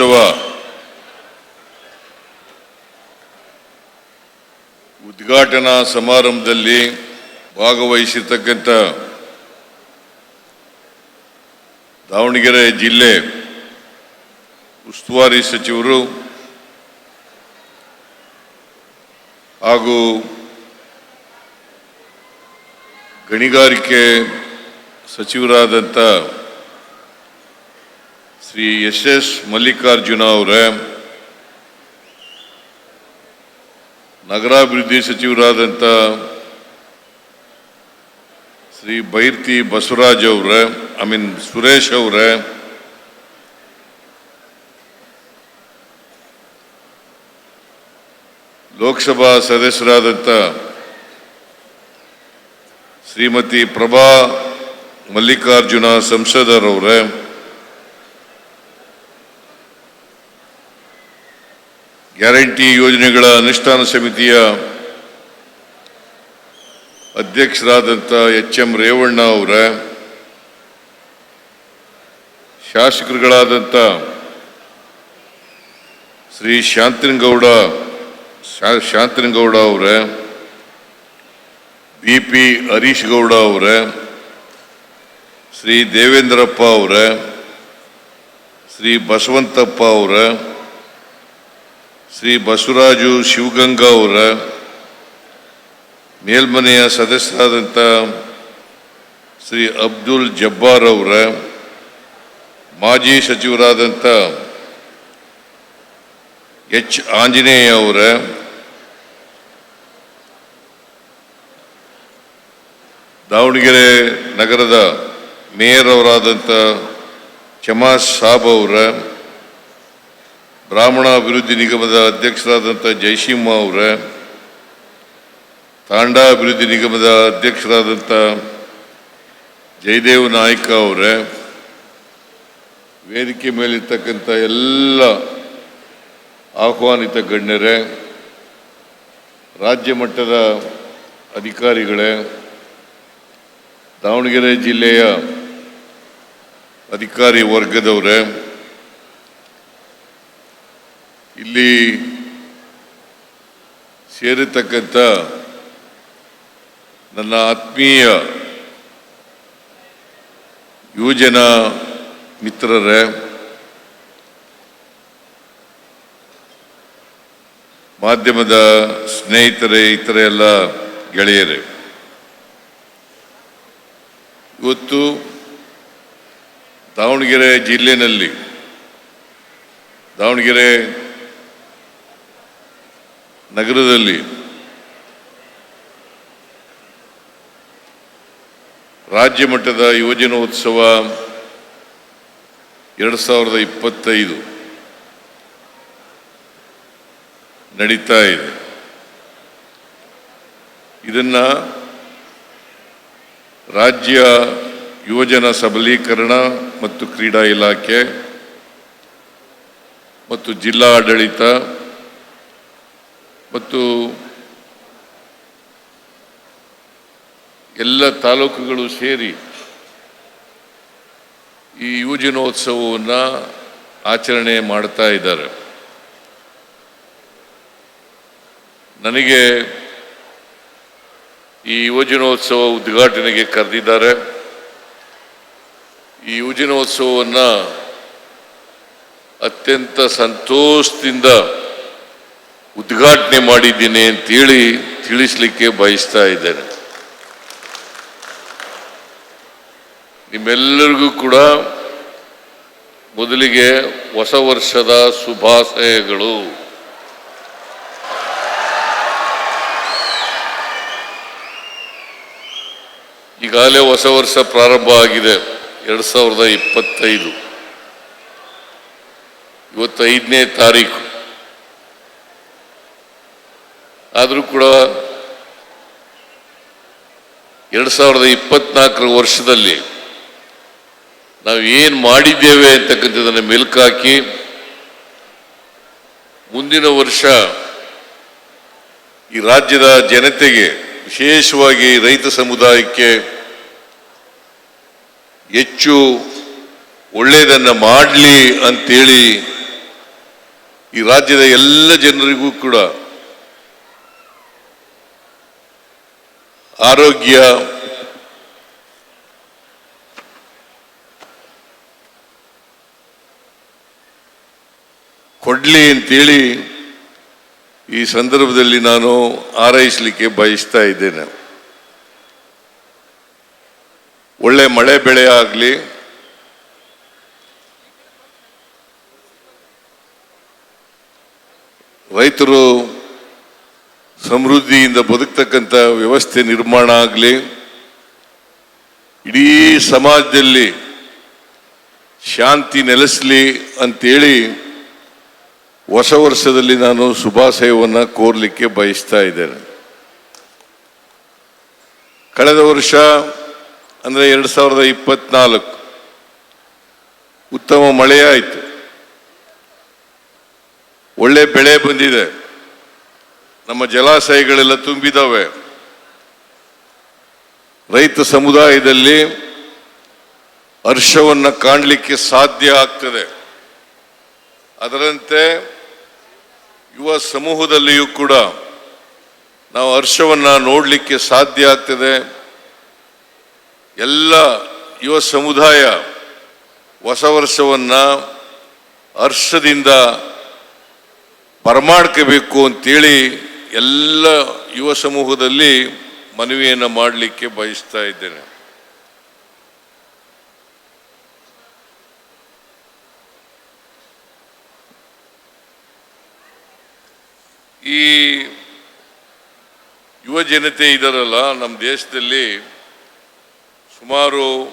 ಯುವಜನೋತ್ಸವ ಉದ್ಘಾಟನಾ ಸಮಾರಂಭದಲ್ಲಿ ಭಾಗವಹಿಸಿರ್ತಕ್ಕಂಥ ದಾವಣಗೆರೆ ಜಿಲ್ಲೆ ಉಸ್ತುವಾರಿ ಸಚಿವರು ಹಾಗೂ ಗಣಿಗಾರಿಕೆ ಸಚಿವರಾದಂಥ ಶ್ರೀ ಎಸ್ ಎಸ್ ಮಲ್ಲಿಕಾರ್ಜುನ ಅವರೇ, ನಗರಾಭಿವೃದ್ಧಿ ಸಚಿವರಾದಂಥ ಶ್ರೀ ಬೈರ್ತಿ ಬಸವರಾಜ್ ಅವರೇ, ಐ ಮೀನ್ ಸುರೇಶ್ ಅವರೇ, ಲೋಕಸಭಾ ಸದಸ್ಯರಾದಂಥ ಶ್ರೀಮತಿ ಪ್ರಭಾ ಮಲ್ಲಿಕಾರ್ಜುನ ಸಂಸದರವರೇ ಗ್ಯಾರಂಟಿ ಯೋಜನೆಗಳ ಅನುಷ್ಠಾನ ಸಮಿತಿಯ ಅಧ್ಯಕ್ಷರಾದಂಥ ಎಚ್ ಎಂ ರೇವಣ್ಣ ಅವರ, ಶಾಸಕರುಗಳಾದಂಥ ಶ್ರೀ ಶಾಂತನಗೌಡ ಶಾಂತನಗೌಡ ಅವರ ಬಿ ಪಿ ಹರೀಶ್ ಗೌಡ ಅವರ, ಶ್ರೀ ದೇವೇಂದ್ರಪ್ಪ ಅವರ, ಶ್ರೀ ಬಸವಂತಪ್ಪ ಅವರೇ ಶ್ರೀ ಬಸವರಾಜು ಶಿವಗಂಗಾ ಅವರ ಮೇಲ್ಮನೆಯ ಸದಸ್ಯರಾದಂಥ ಶ್ರೀ ಅಬ್ದುಲ್ ಜಬ್ಬಾರ್ ಅವರ ಮಾಜಿ ಸಚಿವರಾದಂಥ ಎಚ್ ಆಂಜನೇಯ ಅವರ ದಾವಣಗೆರೆ ನಗರದ ಮೇಯರ್ ಅವರಾದಂಥ ಚಮಾಸ್ ಸಾಬ್ ಅವರ ಬ್ರಾಹ್ಮಣ ಅಭಿವೃದ್ಧಿ ನಿಗಮದ ಅಧ್ಯಕ್ಷರಾದಂಥ ಜಯಸಿಂಹ ಅವರ, ತಾಂಡಾ ಅಭಿವೃದ್ಧಿ ನಿಗಮದ ಅಧ್ಯಕ್ಷರಾದಂಥ ಜಯದೇವ್ ನಾಯ್ಕ ಅವರ, ವೇದಿಕೆ ಮೇಲಿರ್ತಕ್ಕಂಥ ಎಲ್ಲ ಆಹ್ವಾನಿತ ಗಣ್ಯರೇ, ರಾಜ್ಯ ಮಟ್ಟದ ಅಧಿಕಾರಿಗಳೇ, ದಾವಣಗೆರೆ ಜಿಲ್ಲೆಯ ಅಧಿಕಾರಿ ವರ್ಗದವರೇ ಇಲ್ಲಿ ಸೇರಿರ್ತಕ್ಕಂಥ ನನ್ನ ಆತ್ಮೀಯ ಯುವಜನ ಮಿತ್ರರೇ, ಮಾಧ್ಯಮದ ಸ್ನೇಹಿತರೆ, ಇತರ ಎಲ್ಲ ಗೆಳೆಯರೇ. ಇವತ್ತು ದಾವಣಗೆರೆ ಜಿಲ್ಲೆಯಲ್ಲಿ, ದಾವಣಗೆರೆ ನಗರದಲ್ಲಿ ರಾಜ್ಯ ಮಟ್ಟದ ಯುವಜನೋತ್ಸವ ಎರಡು ಸಾವಿರದ ಇಪ್ಪತ್ತೈದು ನಡೀತಾ ಇದೆ. ಇದನ್ನ ರಾಜ್ಯ ಯುವಜನ ಸಬಲೀಕರಣ ಮತ್ತು ಕ್ರೀಡಾ ಇಲಾಖೆ ಮತ್ತು ಜಿಲ್ಲಾ ಆಡಳಿತ ಮತ್ತು ಎಲ್ಲ ತಾಲೂಕುಗಳು ಸೇರಿ ಈ ಯುವಜನೋತ್ಸವವನ್ನು ಆಚರಣೆ ಮಾಡ್ತಾ ಇದ್ದಾರೆ. ನನಗೆ ಈ ಯುವಜನೋತ್ಸವ ಉದ್ಘಾಟನೆಗೆ ಕರೆದಿದ್ದಾರೆ. ಈ ಯುವಜನೋತ್ಸವವನ್ನು ಅತ್ಯಂತ ಸಂತೋಷದಿಂದ ಉದ್ಘಾಟನೆ ಮಾಡಿದ್ದೀನಿ ಅಂತೇಳಿ ತಿಳಿಸ್ಲಿಕ್ಕೆ ಬಯಸ್ತಾ ಇದ್ದೇನೆ. ನಿಮ್ಮೆಲ್ಲರಿಗೂ ಕೂಡ ಮೊದಲಿಗೆ ಹೊಸ ವರ್ಷದ ಶುಭಾಶಯಗಳು. ಈಗಾಗಲೇ ಹೊಸ ವರ್ಷ ಪ್ರಾರಂಭ ಆಗಿದೆ, ಎರಡು ಸಾವಿರದ ಇಪ್ಪತ್ತೈದು. ಇವತ್ತೈದನೇ ತಾರೀಕು. ಆದರೂ ಕೂಡ ಎರಡು ಸಾವಿರದ ಇಪ್ಪತ್ನಾಲ್ಕರ ವರ್ಷದಲ್ಲಿ ನಾವು ಏನು ಮಾಡಿದ್ದೇವೆ ಅಂತಕ್ಕಂಥದ್ದನ್ನು ಮೆಲುಕಾಕಿ ಮುಂದಿನ ವರ್ಷ ಈ ರಾಜ್ಯದ ಜನತೆಗೆ ವಿಶೇಷವಾಗಿ ರೈತ ಸಮುದಾಯಕ್ಕೆ ಹೆಚ್ಚು ಒಳ್ಳೆಯದನ್ನು ಮಾಡಲಿ ಅಂತೇಳಿ ಈ ರಾಜ್ಯದ ಎಲ್ಲ ಜನರಿಗೂ ಕೂಡ ಆರೋಗ್ಯ ಕೊಡ್ಲಿ ಅಂತೇಳಿ ಈ ಸಂದರ್ಭದಲ್ಲಿ ನಾನು ಆರೈಸಲಿಕ್ಕೆ ಬಯಸ್ತಾ ಇದ್ದೇನೆ. ಒಳ್ಳೆ ಮಳೆ ಬೆಳೆ ಆಗಲಿ ರೈತರು ಸಮೃದ್ಧಿಯಿಂದ ಬದುಕ್ತಕ್ಕಂಥ ವ್ಯವಸ್ಥೆ ನಿರ್ಮಾಣ ಆಗಲಿ, ಇಡೀ ಸಮಾಜದಲ್ಲಿ ಶಾಂತಿ ನೆಲೆಸಲಿ ಅಂತೇಳಿ ಹೊಸ ವರ್ಷದಲ್ಲಿ ನಾನು ಶುಭಾಶಯವನ್ನು ಕೋರಲಿಕ್ಕೆ ಬಯಸ್ತಾ ಇದ್ದೇನೆ. ಕಳೆದ ವರ್ಷ, ಅಂದರೆ ಎರಡು ಸಾವಿರದ ಇಪ್ಪತ್ನಾಲ್ಕು, ಉತ್ತಮ ಮಳೆಯಾಯಿತು. ಒಳ್ಳೆ ಬೆಳೆ ಬಂದಿದೆ. ನಮ್ಮ ಜಲಾಶಯಗಳೆಲ್ಲ ತುಂಬಿದವೆ. ರೈತ ಸಮುದಾಯದಲ್ಲಿ ಹರ್ಷವನ್ನು ಕಾಣಲಿಕ್ಕೆ ಸಾಧ್ಯ ಆಗ್ತದೆ. ಅದರಂತೆ ಯುವ ಸಮೂಹದಲ್ಲಿಯೂ ಕೂಡ ನಾವು ಹರ್ಷವನ್ನು ನೋಡಲಿಕ್ಕೆ ಸಾಧ್ಯ ಆಗ್ತದೆ. ಎಲ್ಲ ಯುವ ಸಮುದಾಯ ಹೊಸ ವರ್ಷವನ್ನು ಹರ್ಷದಿಂದ ಬರಮಾಡ್ಕೋಬೇಕು ಅಂತೇಳಿ ಎಲ್ಲ ಯುವ ಸಮೂಹದಲ್ಲಿ ಮನವಿಯನ್ನು ಮಾಡಲಿಕ್ಕೆ ಬಯಸ್ತಾ ಇದ್ದೇನೆ. ಈ ಯುವ ಜನತೆ ಇದರಲ್ಲ ನಮ್ಮ ದೇಶದಲ್ಲಿ ಸುಮಾರು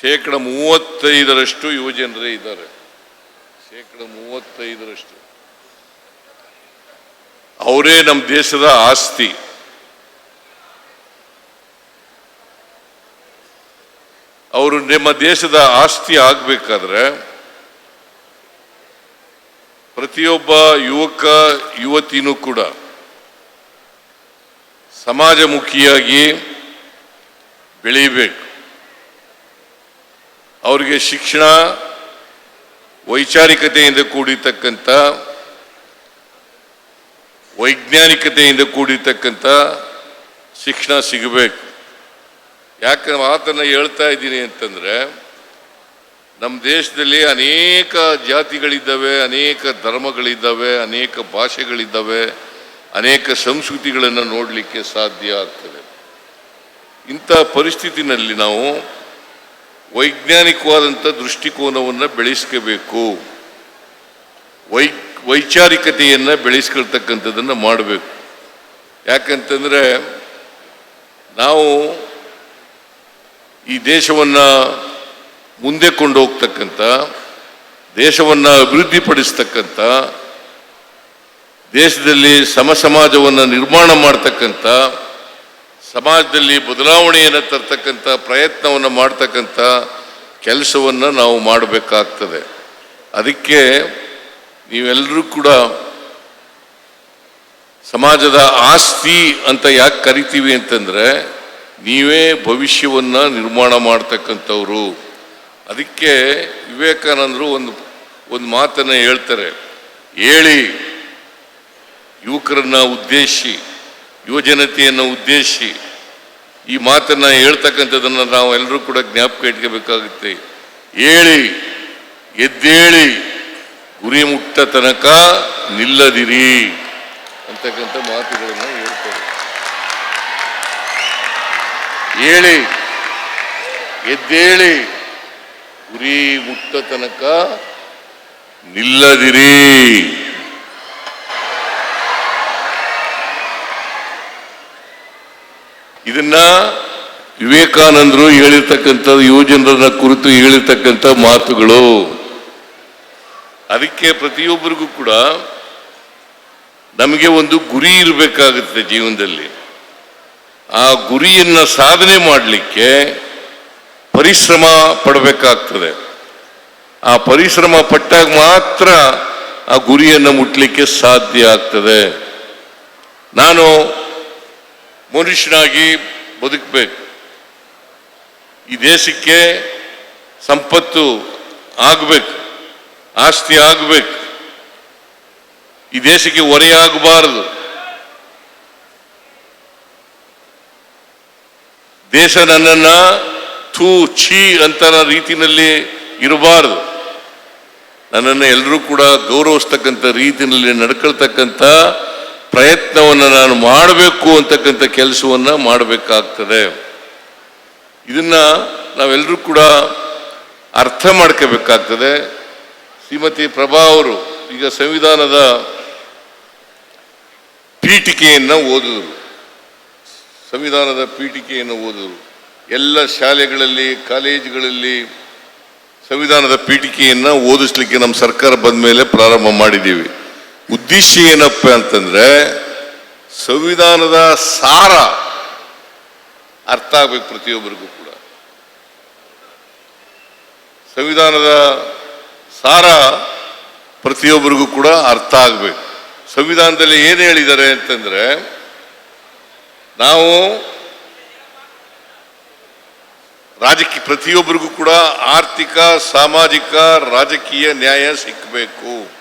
ಶೇಕಡ ಮೂವತ್ತೈದರಷ್ಟು ಯುವ ಜನರೇ ಇದ್ದಾರೆ. ಶೇಕಡ ಮೂವತ್ತೈದರಷ್ಟು. ಅವರೇ ನಮ್ಮ ದೇಶದ ಆಸ್ತಿ. ಅವರು ನಿಮ್ಮ ದೇಶದ ಆಸ್ತಿ ಆಗಬೇಕಾದ್ರೆ ಪ್ರತಿಯೊಬ್ಬ ಯುವಕ, ಯುವತಿನೂ ಕೂಡ ಸಮಾಜಮುಖಿಯಾಗಿ ಬೆಳೀಬೇಕು. ಅವರಿಗೆ ಶಿಕ್ಷಣ ವೈಚಾರಿಕತೆಯಿಂದ ಕೂಡಿರ್ತಕ್ಕಂಥ ವೈಜ್ಞಾನಿಕತೆಯಿಂದ ಕೂಡಿರ್ತಕ್ಕಂಥ ಶಿಕ್ಷಣ ಸಿಗಬೇಕು. ಯಾಕೆ ಮಾತನ್ನು ಹೇಳ್ತಾ ಇದ್ದೀನಿ ಅಂತಂದರೆ, ನಮ್ಮ ದೇಶದಲ್ಲಿ ಅನೇಕ ಜಾತಿಗಳಿದ್ದಾವೆ, ಅನೇಕ ಧರ್ಮಗಳಿದ್ದಾವೆ, ಅನೇಕ ಭಾಷೆಗಳಿದ್ದಾವೆ, ಅನೇಕ ಸಂಸ್ಕೃತಿಗಳನ್ನು ನೋಡಲಿಕ್ಕೆ ಸಾಧ್ಯ ಆಗ್ತದೆ. ಇಂಥ ಪರಿಸ್ಥಿತಿನಲ್ಲಿ ನಾವು ವೈಜ್ಞಾನಿಕವಾದಂಥ ದೃಷ್ಟಿಕೋನವನ್ನು ಬೆಳೆಸ್ಕೋಬೇಕು. ವೈ ವೈಚಾರಿಕತೆಯನ್ನು ಬೆಳೆಸ್ಕೊಳ್ತಕ್ಕಂಥದ್ದನ್ನು ಮಾಡಬೇಕು. ಯಾಕಂತಂದರೆ ನಾವು ಈ ದೇಶವನ್ನು ಮುಂದೆ ಕೊಂಡು ಹೋಗ್ತಕ್ಕಂಥ ದೇಶವನ್ನು ಅಭಿವೃದ್ಧಿಪಡಿಸ್ತಕ್ಕಂಥ, ದೇಶದಲ್ಲಿ ಸಮ ಸಮಾಜವನ್ನು ನಿರ್ಮಾಣ ಮಾಡ್ತಕ್ಕಂಥ, ಸಮಾಜದಲ್ಲಿ ಬದಲಾವಣೆಯನ್ನು ತರ್ತಕ್ಕಂಥ ಪ್ರಯತ್ನವನ್ನು ಮಾಡ್ತಕ್ಕಂಥ ಕೆಲಸವನ್ನು ನಾವು ಮಾಡಬೇಕಾಗ್ತದೆ. ಅದಕ್ಕೆ ನೀವೆಲ್ಲರೂ ಕೂಡ ಸಮಾಜದ ಆಸ್ತಿ ಅಂತ ಯಾಕೆ ಕರಿತೀವಿ ಅಂತಂದರೆ ನೀವೇ ಭವಿಷ್ಯವನ್ನು ನಿರ್ಮಾಣ ಮಾಡ್ತಕ್ಕಂಥವ್ರು. ಅದಕ್ಕೆ ವಿವೇಕಾನಂದರು ಒಂದು ಒಂದು ಮಾತನ್ನು ಹೇಳ್ತಾರೆ. ಹೇಳಿ, ಯುವಕರನ್ನ ಉದ್ದೇಶಿ, ಯುವಜನತೆಯನ್ನು ಉದ್ದೇಶಿ. ಈ ಮಾತನ್ನು ಹೇಳ್ತಕ್ಕಂಥದ್ದನ್ನು ನಾವು ಎಲ್ಲರೂ ಕೂಡ ಜ್ಞಾಪಕ ಇಟ್ಕೋಬೇಕಾಗುತ್ತೆ. ಹೇಳಿ, ಎದ್ದೇಳಿ. ಗುರಿ ಮುಟ್ಟ ತನಕ ನಿಲ್ಲದಿರಿ ಅಂತಕ್ಕಂಥ ಮಾತುಗಳನ್ನು ಹೇಳ್ತಾರೆ. ಹೇಳಿ, ಎದ್ದೇಳಿ ಗುರಿ ಮುಟ್ಟ ತನಕ ನಿಲ್ಲದಿರಿ. ಇದನ್ನ ವಿವೇಕಾನಂದರು ಹೇಳಿರ್ತಕ್ಕಂಥ ಯುವಜನರನ್ನ ಕುರಿತು ಹೇಳಿರ್ತಕ್ಕಂಥ ಮಾತುಗಳು. ಅದಕ್ಕೆ ಪ್ರತಿಯೊಬ್ಬರಿಗೂ ಕೂಡ ನಮಗೆ ಒಂದು ಗುರಿ ಇರಬೇಕಾಗುತ್ತೆ ಜೀವನದಲ್ಲಿ. ಆ ಗುರಿಯನ್ನು ಸಾಧನೆ ಮಾಡಲಿಕ್ಕೆ ಪರಿಶ್ರಮ ಪಡಬೇಕಾಗ್ತದೆ. ಆ ಪರಿಶ್ರಮ ಪಟ್ಟಾಗ ಮಾತ್ರ ಆ ಗುರಿಯನ್ನು ಮುಟ್ಲಿಕ್ಕೆ ಸಾಧ್ಯ ಆಗ್ತದೆ. ನಾನು ಮನುಷ್ಯನಾಗಿ ಬದುಕಬೇಕು. ಈ ದೇಶಕ್ಕೆ ಸಂಪತ್ತು ಆಗಬೇಕು. ಆಸ್ತಿ ಆಗಬೇಕು. ಈ ದೇಶಕ್ಕೆ ಹೊರೆಯಾಗಬಾರದು ದೇಶ ನನ್ನನ್ನ ಥೂ ಛೀ ಅಂತ ರೀತಿಯಲ್ಲಿ ಇರಬಾರದು. ನನ್ನನ್ನು ಎಲ್ಲರೂ ಕೂಡ ಗೌರವಿಸ್ತಕ್ಕಂಥ ರೀತಿಯಲ್ಲಿ ನಡ್ಕೊಳ್ತಕ್ಕಂಥ ಪ್ರಯತ್ನವನ್ನು ನಾನು ಮಾಡಬೇಕು ಅಂತಕ್ಕಂಥ ಕೆಲಸವನ್ನು ಮಾಡಬೇಕಾಗ್ತದೆ. ಇದನ್ನು ನಾವೆಲ್ಲರೂ ಕೂಡ ಅರ್ಥ ಮಾಡ್ಕೋಬೇಕಾಗ್ತದೆ. ಶ್ರೀಮತಿ ಪ್ರಭಾ ಅವರು ಈಗ ಸಂವಿಧಾನದ ಪೀಠಿಕೆಯನ್ನು ಓದಿದರು. ಸಂವಿಧಾನದ ಪೀಠಿಕೆಯನ್ನು ಓದಿದರು. ಎಲ್ಲ ಶಾಲೆಗಳಲ್ಲಿ, ಕಾಲೇಜುಗಳಲ್ಲಿ ಸಂವಿಧಾನದ ಪೀಠಿಕೆಯನ್ನು ಓದಿಸ್ಲಿಕ್ಕೆ ನಮ್ಮ ಸರ್ಕಾರ ಬಂದ ಮೇಲೆ ಪ್ರಾರಂಭ ಮಾಡಿದ್ದೀವಿ. ಉದ್ದೇಶ ಏನಪ್ಪ ಅಂತಂದರೆ ಸಂವಿಧಾನದ ಸಾರ ಅರ್ಥ ಆಗ್ಬೇಕು ಪ್ರತಿಯೊಬ್ಬರಿಗೂ ಕೂಡ. ಸಂವಿಧಾನದ ಸಾರ ಪ್ರತಿಯೊಬ್ಬರಿಗೂ ಕೂಡ ಅರ್ಥ ಆಗ್ಬೇಕು. ಸಂವಿಧಾನದಲ್ಲಿ ಏನು ಹೇಳಿದ್ದಾರೆ ಅಂತಂದ್ರೆ, ನಾವು ರಾಜಕೀಯ, ಪ್ರತಿಯೊಬ್ಬರಿಗೂ ಕೂಡ ಆರ್ಥಿಕ, ಸಾಮಾಜಿಕ, ರಾಜಕೀಯ ನ್ಯಾಯ ಸಿಕ್ಕಬೇಕು